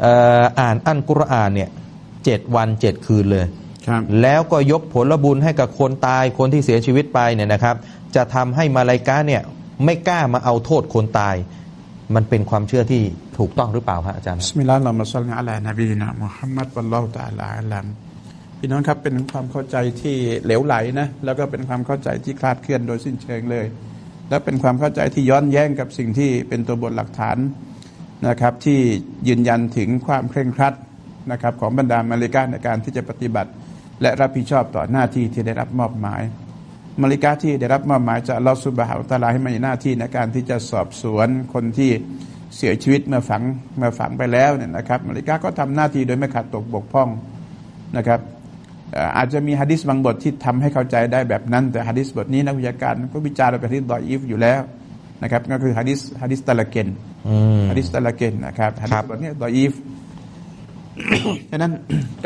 เอ่ออ่านอันกุรอานเนี่ยเจ็ดวันเจ็ดคืนเลยครับแล้วก็ยกผลบุญให้กับคนตายคนที่เสียชีวิตไปเนี่ยนะครับ จะทำให้มาลายกาเนี่ยไม่กล้ามาเอาโทษคนตาย มันเป็นความเชื่อที่ถูกต้องหรือเปล่าฮะอาจารย์บิสมิลลาฮิรเราะห์มาซัลลิอะลานบีนะมุฮัมมัดวัลลอฮุตะอาลาอัลลัมพี่น้องครับเป็นความเข้าใจที่เหลวไหลนะแล้วก็เป็นความเข้าใจที่คลาดเคลื่อนโดยสิ้นเชิงเลย และเป็นความเข้าใจที่ย้อนแย้งกับสิ่งที่เป็นตัวบทหลักฐาน นะครับที่ยืนยันถึงความเคร่งครัดนะครับของบรรดามาเลกาในการที่จะปฏิบัติ และรับผิดชอบต่อหน้าที่ที่ได้รับมอบหมายมาริกาที่ได้รับมอบหมายจากอัลอสุบะฮาวตะอาลาให้มีหน้าที่ในการที่จะสอบสวนคนที่เสียชีวิตเมื่อฝังเมื่อฝังไปแล้วเนี่ยนะครับมาริกาก็ทำหน้าที่โดยไม่ขาดตกบกพร่องนะครับอาจจะมีฮะดิษบางบทที่ทำให้เข้าใจได้แบบนั้น แต่ฮะดิษบทนี้นักวิชาการก็วิจารณ์เป็นฮะดิษดอยอีฟอยู่แล้ว นะครับก็คือฮะดิษฮะดิษตะละเกนอืมฮะดิษตะละเกนนะครับฮะดิครัษบบทนี้ดอยอีฟฉะนั้น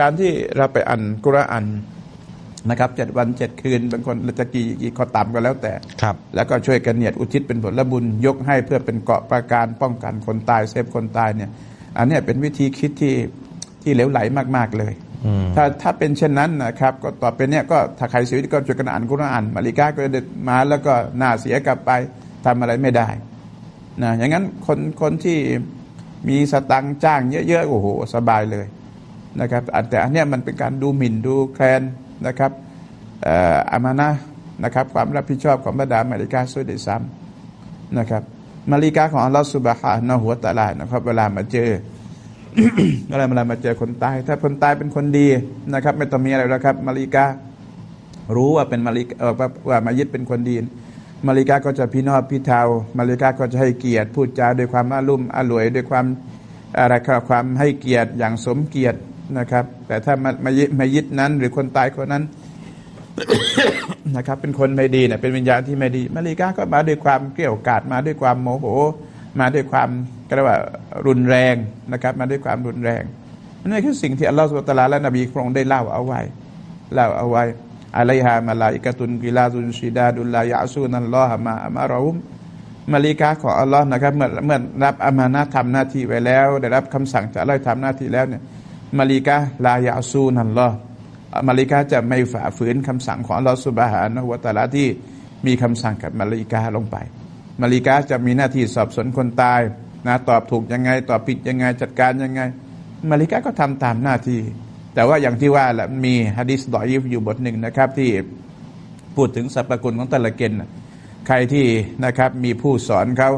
การที่เราไปอ่านกุรอานนะครับเจ็ดวันเจ็ดคืนบางคนจะกี่กี่ข้อต่ำก็แล้วแต่ครับ แล้วก็ช่วยกันเนียดอุทิศเป็นผลบุญยกให้เพื่อเป็นเกราะประการป้องกันคนตายเซฟคนตายเนี่ย อันเนี้ยเป็นวิธีคิดที่ที่เหลวไหลมาก ๆ เลยอืมถ้าถ้าเป็นเช่นนั้นนะครับ ก็ต่อไปเนี้ยก็ถ้าใครเสียชีวิตก็ช่วยกันอ่านกุรอานมาริกาก็เดินมาแล้วก็หน้าเสียกลับไป ทำอะไรไม่ได้นะอย่างนั้นคนคนที่มีสตังค์จ้างเยอะๆโอ้โหสบายเลยนะครับแต่อันเนี้ยมันเป็นการดูหมิ่นดูแคลนนะครับเอ่ออามานะนะครับความรับผิดชอบของบรรดามาริกาสุดได้ซ้ำนะครับมาริกาของอัลลอฮฺสุบฮานะหัวตะลานะครับ เวลามาเจอเวลาเวลามาเจอคนตาย ถ้าคนตายเป็นคนดีนะครับ ไม่ต้องมีอะไรแล้วครับ มาริการู้ว่าเป็นมาริกาว่าว่ามายิดเป็นคนดี มาริกาก็จะพี่นอบพี่เทามาริกาก็จะให้เกียรติพูดจาด้วยความอารุ่มอร่วยด้วยความอะไรครับความให้เกียรติอย่างสมเกียรตินะครับ แต่ถ้ามามายิมายิดนั้น หรือคนตายคนนั้นนะครับ เป็นคนไม่ดีเนี่ยเป็นวิญญาณที่ไม่ดีมาริกาก็มาด้วยความเกลี้ยวกล่อมาด้วยความโมโห มาด้วยความก็เรียกว่ารุนแรงนะครับ มาด้วยความรุนแรงนั่นคือสิ่งที่อัลลอฮฺสุบตะลาและนบีพระองค์ได้เล่าเอาไว้เล่าเอาไว้ อะลัยฮามาลาอิกะตุนกิลาตุนชิดาดุลลายะซูนัลลอฮะมาอะมาราะฮุมมาลิกาของอัลลอฮ์นะครับเมื่อเมื่อรับอามานะทำหน้าที่ไว้แล้ว ได้รับคำสั่งจากอัลลอฮ์ให้ทำหน้าที่แล้วเนี่ยมาลิกาลายะซูนัลลอฮ์มาลิกาจะไม่ฝ่าฝืนคำสั่งของอัลลอฮ์สุบฮานะวะตะอาลาที่มีคำสั่งกับมาลิกาลงไป มาลิกาจะมีหน้าที่สอบสวนคนตายนะตอบถูกยังไง ตอบผิดยังไงจัดการยังไง มาลิกาก็ทำตามหน้าที่ แต่ว่าอย่างที่ว่าแหละมีฮะดิษดอยิฟอยู่บทหนึ่งนะครับ ที่พูดถึงสรรพคุณของแต่ละเกนใครที่นะครับมีผู้สอนเขา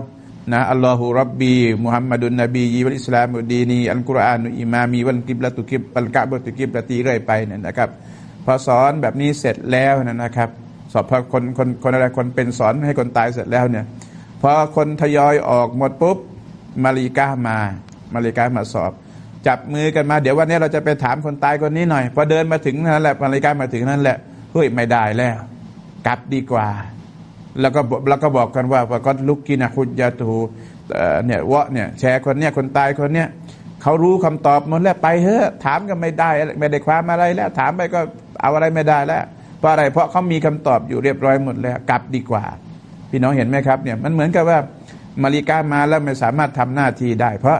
นะอัลลอฮฺรับบีมุฮัมมัดุนนบียีวัลอิสลามุดีนีอัลกุรอานุอิมามีวันกิบละตุกิบปัลกะบตุกิบละตีเรื่อยไปเนี่ยนะครับ พอสอนแบบนี้เสร็จแล้วนยนะครับ สอบพอคนคนคนอะไรคนเป็นสอนให้คนตายเสร็จแล้วเนี่ยพอคนทยอยออกหมดปุ๊บมาลีกามามาลีกามาสอบ จับมือกันมาเดี๋ยววันนี้เราจะไปถามคนตายคนนี้หน่อย พอเดินมาถึงนั่นแหละมาลีกามาถึงนั่นแหละเฮ้ยไม่ได้แล้ว กลับดีกว่า แล้วก็แล้วก็บอกกันว่าว่าก็ลุกกินะคุยาตูเนี่ยวะเนี่ยแชร์คนเนี้ยคนตายคนเนี้ยเขารู้คำตอบหมดแล้วไปเถอถามกันไม่ได้ไม่ได้ความอะไรแล้ว ถามไปก็เอาอะไรไม่ได้แล้วเพราะอะไรเพราะเขามีคำตอบอยู่เรียบร้อยหมดแล้ว กลับดีกว่า พี่น้องเห็นไหมครับเนี่ยมันเหมือนกับว่ามาริกามาแล้วไม่สามารถทำหน้าที่ได้ เพราะ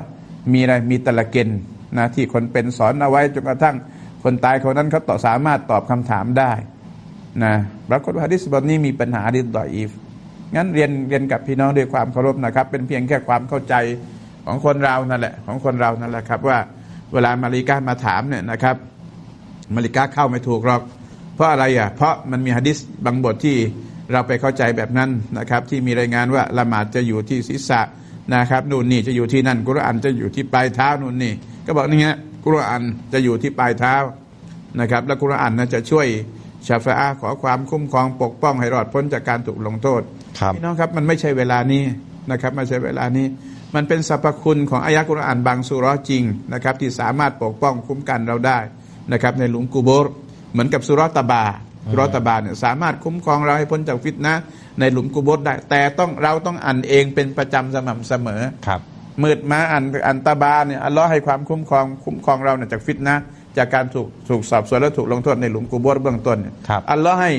มีอะไรมีตะละเกนนะที่คนเป็นสอนเอาไว้จนกระทั่งคนตายคนนั้นเขาตอบสามารถตอบคำถามได้นะปรากฏว่าฮะดิษบทนี้มีปัญหาดิษดอยอีฟงั้นเรียนเรียนกับพี่น้องด้วยความเคารพนะครับ เป็นเพียงแค่ความเข้าใจของคนเรานั่นแหละ ของคนเรานั่นแหละครับ ว่าเวลามาริกามาถามเนี่ยนะครับมาริกาเข้าไม่ถูกหรอก เพราะอะไรอะ เพราะมันมีฮะดิษบางบทที่เราไปเข้าใจแบบนั้นนะครับ ที่มีรายงานว่าละหมาดจะอยู่ที่ศีรษะ นะครับนู่นนี่จะอยู่ที่นั่นกุรอานจะอยู่ที่ปลายเท้านู่นนี่ ก็บอกนี่ฮะกุรอานจะอยู่ที่ปลายเท้านะครับ แล้วกุรอานนั้นจะช่วยชาฟาอาขอความคุ้มครองปกป้องให้รอดพ้นจากการถูกลงโทษครับพี่น้องครับมันไม่ใช่เวลานี้นะครับไม่ใช่เวลานี้ มันเป็นสรรพคุณของอายะกุรอานบางสุเราะห์จริงนะครับที่สามารถปกป้องคุ้มกันเราได้นะครับในหลุมกูโบรเหมือนกับสุเราะห์ตะบาสุเราะห์ตะบาเนี่ยสามารถคุ้มครองเราให้พ้นจากฟิตนะห์ในหลุมกูโบรได้ แต่ต้องเราต้องอ่านเองเป็นประจำสม่ำเสมอครับมืดมาอันอันตาบาเนี่ยอัลลอฮ์ให้ความคุ้มครองคุ้มครองเราเนี่ยจากฟิตนะห์จากการถูกถูกสอบสวนและถูกลงโทษในหลุมกูโบรเบื้องต้นเนี่ยครับอัลลอฮ์ให้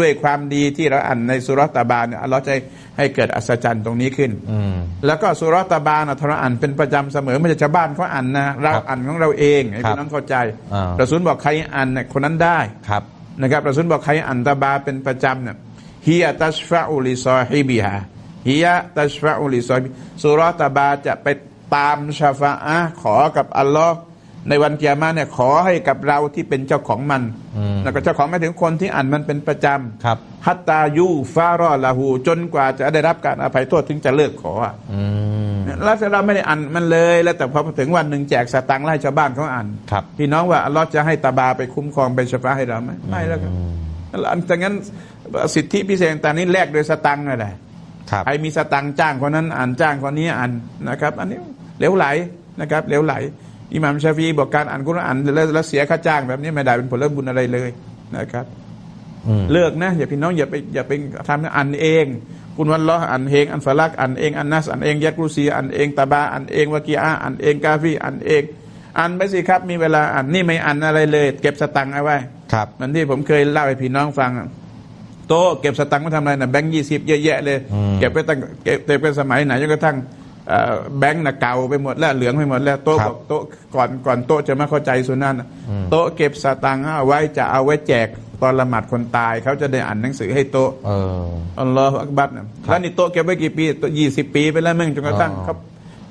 ด้วยความดีที่เราอ่านในสุเราะห์ตาบาเนี่ยอัลลอฮ์จะให้เกิดอัศจรรย์ตรงนี้ขึ้นอืมแล้วก็สุรตะบานอัทรอ่านเป็นประจำเสมอไม่ใช่ชาวบ้านเขาอ่านนะเราครับอ่านของเราเองให้ครับพี่น้องเข้าใจอ่าระสุนบอกใครอ่านเนี่ยคนนั้นได้ครับ นะครับระสุนบอกใครอ่านตะบาเป็นประจำเนี่ยฮียตัชฟะอุลิซอฮิบิฮาฮียตัชฟะอุลิซอฮิบิสุรตะบาจะไปตามชาฟาอะห์ขอกับอัลลอฮ์ในวันเกียรมาเนี่ยขอให้กับเราที่เป็นเจ้าของมันอืมแล้วก็เจ้าของหมายถึงคนที่อ่านมันเป็นประจำครับฮัตตายูฟารอลาหูจนกว่าจะได้รับการอภัยโทษถึงจะเลิกขออะ อืมแล้วเราไม่ได้อ่านมันเลย แล้วแต่พอถึงวันหนึ่งแจกสตังค์ไล่ชาวบ้านเขาอ่านครับพี่น้องว่าอัลลอฮ์จะให้ตาบาไปคุ้มครองไปชฟาให้เราไหมไม่แล้วครับอันดังนั้นสิทธิพิเศษต่างนี้แลกโดยสตังค์อะไรครับใครมีสตังค์จ้างคนนั้นอ่านจ้างคนนี้อ่านนะครับ อันนี้เหลวไหลนะครับเหลวไหลอิหม่ามชาฟีบอกการอ่านกุรอานแล้วแล้วเสียค่าจ้างแบบนี้ไม่ได้เป็นผลบุญอะไรเลยนะครับอืมเลิกนะอย่าพี่น้องอย่าไปอย่าไปทำนะอ่านเอง คุณวันล้อฮ์อ่านเองอันฟาลักอ่านเองอันนัสอ่านเองยักรุซีอ่านเองตาบาอ่านเองวะกีอาอ่านเองกาฟีอ่านเองอ่านไปสิครับ มีเวลาอ่านนี่ไม่อ่านอะไรเลย เก็บสตังค์เอาไว้ครับเหมันที่ผมเคยเล่าให้พี่น้องฟังอะโต๊ะเก็บสตังค์มาทำอะไรนะแบงค์ยี่สิบเยอะแยะเลยอืมเก็บไปตั้งเก็บเก็บไปสมัยไหนจนกระทั่งเอ่อแบงค์น่ะเก่าไปหมดแล้วเหลืองไปหมดแล้วโต๊ะครับบอกโต๊ะก่อนก่อนโต๊ะจะมาเข้าใจสุนันะอืมโต๊ะเก็บสตังค์เอาไว้จะเอาไว้แจก ตอนละหมาดคนตายเขาจะได้อ่านหนังสือให้โต๊ะเอออัลลอฮฺอักบัรนะแล้วนี่โต๊ะเก็บไว้กี่ปีตัวยี่สิบปีไปแล้วมึงจนกระทั่งอ๋อเขา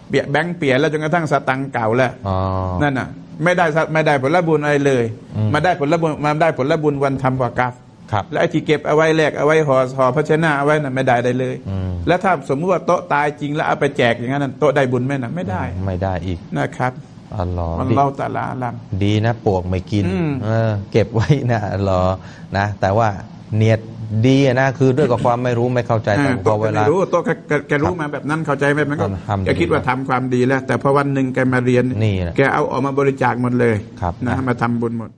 เปียแบงค์เปลี่ยนแล้วจนกระทั่งสตังค์เก่าแล้วอ๋อนั่นน่ะ ไม่ได้สัไม่ได้ผลบุญอะไรเลยอืมมาได้ผลบุญมาได้ผลบุญวันทำวากัฟครับและไอ้ที่เก็บเอาไว้แลกเอาไว้ห่อห่อภาชนะเอาไว้น่ะไม่ได้ได้เลยอืมแล้วถ้าสมมติว่าโต๊ะตายจริงแล้วเอาไปแจกอย่างนั้นนะโต๊ะได้บุญไหมนะไม่ได้ ไม่ได้อีกนะครับ อัลลอฮ์อัลดีลอฮฺตะอาลาอาลัมดีนะปลวกไม่กินอืมเออ เก็บไว้นะอัลลอฮ์นะ แต่ว่าเนียดดีอะนะคือด้วยกับความไม่รู้ไม่เข้าใจแต่พโต๊ะอแกเวไม่ลารู้โต๊ะแกแกแกรู้มาแบบนั้นเข้าใจไหมมันก็อัลฮัมดุลิลลาห์แกคิดว่าทำความดีแล้ว แต่พอวันหนึ่งแกมาเรียนนี่แหละแกเอาออกมาบริจาคหมดเลยครับนะมาทำบุญหมด